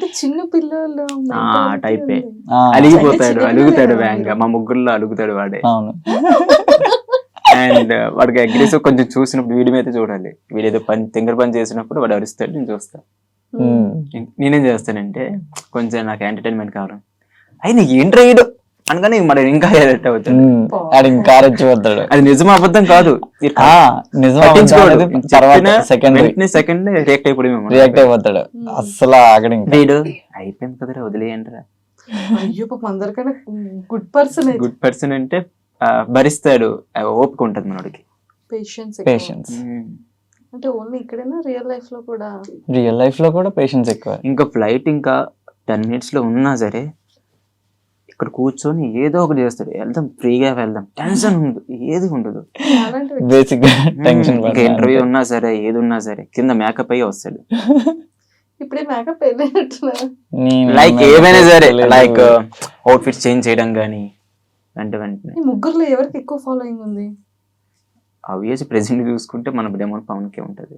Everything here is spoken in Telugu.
చిన్న పిల్లలు. ఆ, అలిగిపోతాడు అలుగుతాడు వేగంగా మా ముగ్గురులో అలుగుతాడు వాడే. అవును. అండ్ వాడికి అగ్రెసివ్ కొంచెం చూసినప్పుడు వీడి మీద చూడాలి. వీడు ఏదో పని తింగర పని చేసినప్పుడు వాడు అరుస్తాడు నేను చూస్తా. నేనేం చేస్తానంటే కొంచెం నాకు ఎంటర్టైన్మెంట్ కావాలి. అయినా ఏంట్రా ఈడు అనగానే మరి ఇంకా ఎరెక్ట్ అవుతాడు. ఆడు ఇంకా రెచ్చిపోతాడు అది నిజం అబద్ధం కాదు. నిజం తర్వాత సెకండ్ వెంటనే సెకండ్ రియాక్ట్ అయిపోవడం రియాక్ట్ అయిపోతాడు. అస్సలు ఇంకా. వీడు అయిపోయింది కదరా వదిలేయండి రా అయ్యో పాపం అందరికన్నా గుడ్ పర్సన్ గుడ్ పర్సన్ అంటే భరిస్తాడు. ఆ, ఓపిక ఉంటది మనోడికి. పేషెన్స్ పేషెన్స్ అంటే ఓన్లీ ఇక్కడైనా రియల్ లైఫ్లో కూడా. రియల్ లైఫ్లో కూడా పేషెన్స్ ఎక్కువ. ఇంకా ఫ్లైట్ ఇంకా టెన్ మినిట్స్లో ఉన్నా సరే ఇక్కడ కూర్చొని ఏదో ఒకటి చేస్తాడు. వెళ్దాం ఫ్రీగా వెళ్దాం. టెన్షన్ ఉండదు ఏది ఉండదు. ఇంకా ఇంటర్వ్యూ ఉన్నా సరే ఏది ఉన్నా సరే కింద మేకప్ అయ్యి వస్తాడు. ఇప్పుడే మేకప్ లైక్ ఏమైనా సరే లైక్ అవుట్ఫిట్ చేంజ్ చేయడం కానీ వెంట వెంటనే. ముగ్గురులో ఎవరికి ఎక్కువ ఫాలోయింగ్ ఉంది? అవియస్ ప్రెసెంట్ చూసుకుంటే మన డెమో పవన్ కే ఉంటది.